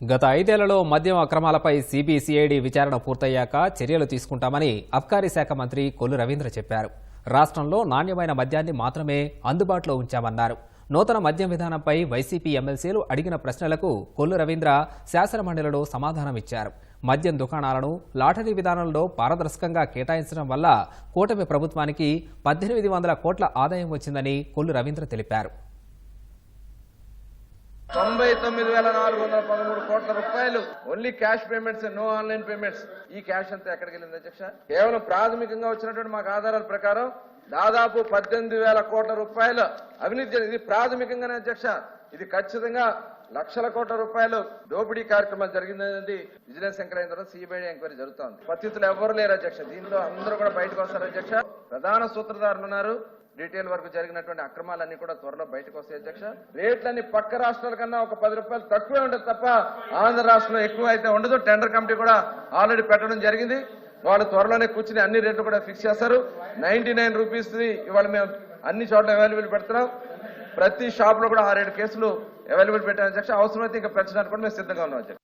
గత ఐదేళ్ళలో మద్యం అక్రమాలపై సిబిసిఐడి విచారణ పూర్తయ్యాక చర్యలు తీసుకుంటామని అబ్కారీ శాఖ మంత్రి కొల్లు రవీంద్ర చెప్పారు. రాష్ట్రంలో నాణ్యమైన మద్యాన్ని మాత్రమే అందుబాటులో ఉంచామన్నారు. నూతన మద్యం విధానంపై వైసీపీ ఎమ్మెల్సీలు అడిగిన ప్రశ్నలకు కొల్లు రవీంద్ర శాసనమండలిలో సమాధానమిచ్చారు. మద్యం దుకాణాలను లాటరీ విధానంలో పారదర్శకంగా కేటాయించడం వల్ల కూటమి ప్రభుత్వానికి పద్దెనిమిది వందల కోట్ల ఆదాయం వచ్చిందని కొల్లు రవీంద్ర తెలిపారు. తొంభై తొమ్మిది వేల నాలుగు వందల పదమూడు కోట్ల రూపాయలు. Only cash payments no online payments ఈ క్యాష్ అంతా ఎక్కడికి వెళ్ళింది అధ్యక్ష? కేవలం ప్రాథమికంగా వచ్చినటువంటి మాకు ఆధారాల ప్రకారం దాదాపు పద్దెనిమిది వేల కోట్ల రూపాయలు. అవినీతి ఇది ప్రాథమికంగానే అధ్యక్ష. ఇది ఖచ్చితంగా లక్షల కోట్ల రూపాయలు. దోపిడీ కార్యక్రమం జరిగిందనేది విజిలెన్స్ ఎంక్వైరీ ద్వారా తర్వాత సిబిఐ ఎంక్వైరీ జరుగుతోంది. పతితులు ఎవరు లేరు అధ్యక్ష. దీనిలో అందరూ కూడా బయటకు వస్తారు అధ్యక్ష. ప్రధాన సూత్రధారులు ఉన్నారు. రీటైల్ వరకు జరిగినటువంటి అక్రమాలన్నీ కూడా త్వరలో బయటకు వస్తాయి అధ్యక్ష. రేట్లన్నీ పక్క రాష్ట్రాల కన్నా ఒక పది రూపాయలు తక్కువే ఉండదు తప్ప ఆంధ్ర రాష్ట్రంలో ఎక్కువ అయితే ఉండదు. టెండర్ కమిటీ కూడా ఆల్రెడీ పెట్టడం జరిగింది. వాళ్ళు త్వరలోనే కూర్చుని అన్ని రేట్లు కూడా ఫిక్స్ చేస్తారు. నైన్టీ నైన్ రూపీస్ ఇవాళ మేము అన్ని చోట్ల అవైలబుల్ పెడుతున్నాం. ప్రతి షాప్లో కూడా ఆరేడు కేసులు అవైలబుల్ పెట్టాం అధ్యక్ష. అవసరమైతే ఇంకా పెంచడానికి కూడా మేము సిద్ధంగా ఉన్నాం అధ్యక్ష.